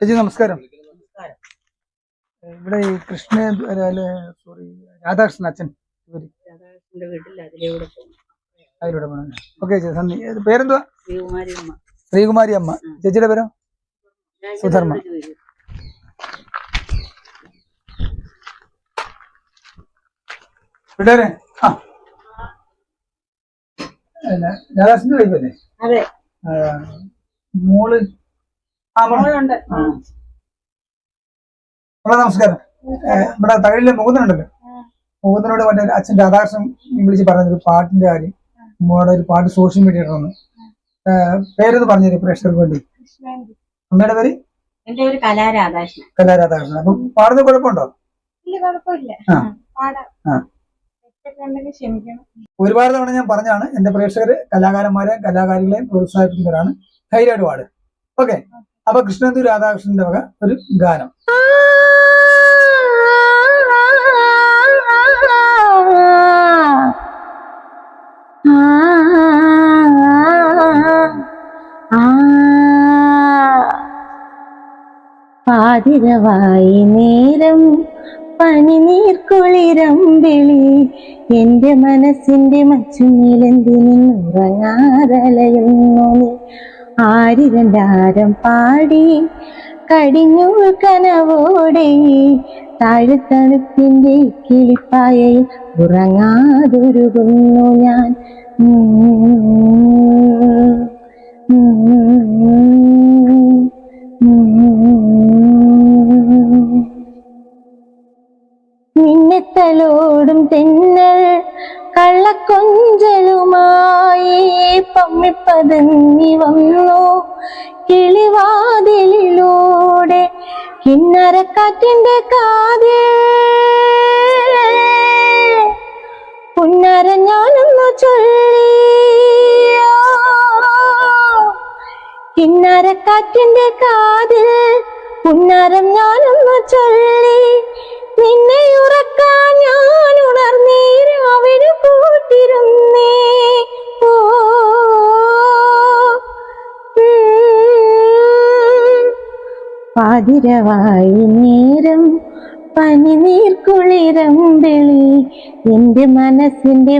ചേച്ചി നമസ്കാരം. ഇവിടെ ഈ കൃഷ്ണ സോറി രാധാകൃഷ്ണൻ അച്ഛൻ. അതിലൂടെ പോകും. അതിലൂടെ പോകണം ഓക്കെ ചേച്ചി നന്ദി. പേരെന്തുവാ? ശ്രീകുമാരി അമ്മ. ചേച്ചിയുടെ പേരോ? സുധർമ്മ. വീട്ടുകാരെ ആ. രാധാകൃഷ്ണന്റെ വൈഫല്ലേ മോൾ മോളെ നമസ്കാരം. നമ്മുടെ തകഴിലെ മുകുന്ദനുണ്ടല്ലോ. മുകുന്ദനോട് മറ്റേ അച്ഛൻ രാധാകൃഷ്ണൻ വിളിച്ച് പറഞ്ഞൊരു പാട്ടിന്റെ കാര്യം. അമ്മയുടെ ഒരു പാട്ട് സോഷ്യൽ മീഡിയ ഇടണമെന്ന് പേരൊന്ന് പറഞ്ഞു പ്രേക്ഷകർക്ക് വേണ്ടി? അമ്മയുടെ പേര്? എന്റെ കലാരാധാകൃഷ്ണൻ. അപ്പൊ പാടുന്ന കുഴപ്പമുണ്ടോ? ഒരുപാട് തവണ ഞാൻ പറഞ്ഞാണ് എന്റെ പ്രേക്ഷകര് കലാകാരന്മാരെ കലാകാരികളെയും പ്രോത്സാഹിപ്പിക്കുന്നവരാണ്. ധൈര്യമായിട്ട് പാട് ഓക്കെ. അപ്പൊ കൃഷ്ണന്തു രാധാകൃഷ്ണന്റെ വക ഒരു ഗാനം. പാതിരവായി നേരം പനിനീർക്കുളിരമ്പിളി എന്റെ മനസ്സിന്റെ മച്ചുമേലെന്തിനുറങ്ങാതലയുന്നു നീ ആരിരണ്ടാരം പാടി കടിഞ്ഞു കനവോടെ താഴത്തണുപ്പിന്റെ കിളിപ്പായയിൽ ഉറങ്ങാതൊരുകുന്നു ഞാൻ. പമ്മിപ്പതുങ്ങി വന്നു? കിളിവാതിലിലൂടെ കിന്നരക്കാറ്റിന്റെ കാതിൽ പുന്നര ഞാനൊന്നു ചൊല്ലി കിന്നരക്കാറ്റിന്റെ കാതിൽ പുന്നരം ഞാനൊന്നു ചൊല്ലി നിന്നെ ഉറക്കാൻ ഞാൻ ഉണർന്നീരാവിനു കൂട്ടിരുന്നേ. പാതിരവായി നേരം പനിനീർ കുളിരമ്പിളി എന്റെ എന്റെ മനസ്സിന്റെ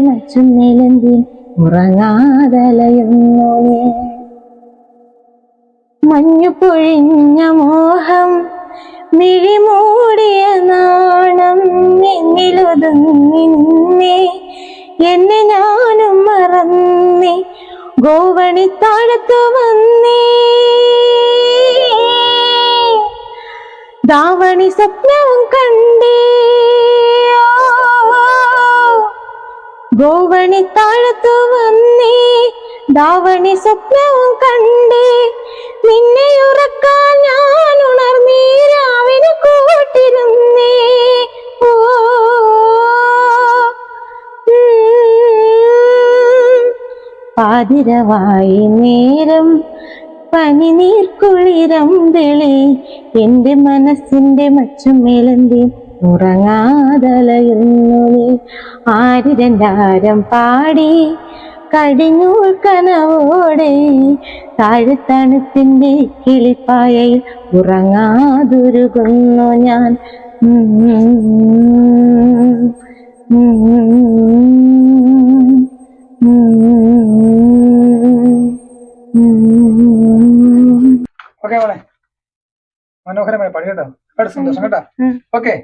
നിലന്തി ഉറങ്ങാതലയുന്നു മഞ്ഞു പൊഴിഞ്ഞ മോഹം മിഴിമൂടിയ നാണം എന്നിലൊതുങ്ങി നിന്നേ. എന്നെ ഞാനും മറന്നേ ഗോവണി താഴത്തു വന്നേ. ദാവണി സ്വപ്നവും കണ്ടേ. ഗോവണി താഴത്തു വന്നേ. ദാവണി സ്വപ്നവും കണ്ടേ. നിന്നെ ഉറക്കാൻ ഞാൻ ഉണർന്നേ. രാവിനെ കൂട്ടിരുന്നേ. പാതിരവായി നേരം പനിനീർക്കുളിരം വിളി എന്റെ മനസ്സിന്റെ മച്ചുമേലെന്തി ഉറങ്ങാതലയുന്നു നീ. ആരിരണ്ടാരം പാടി കടിഞ്ഞൂൾ കനവോടെ. താഴെത്തണുത്തിന്റെ കിളിപ്പായയിൽ ഉറങ്ങാതുരുകുന്നു ഞാൻ. മനോഹരമായ പണി കേട്ടോ. സന്തോഷം കേട്ടോ. ഓക്കെ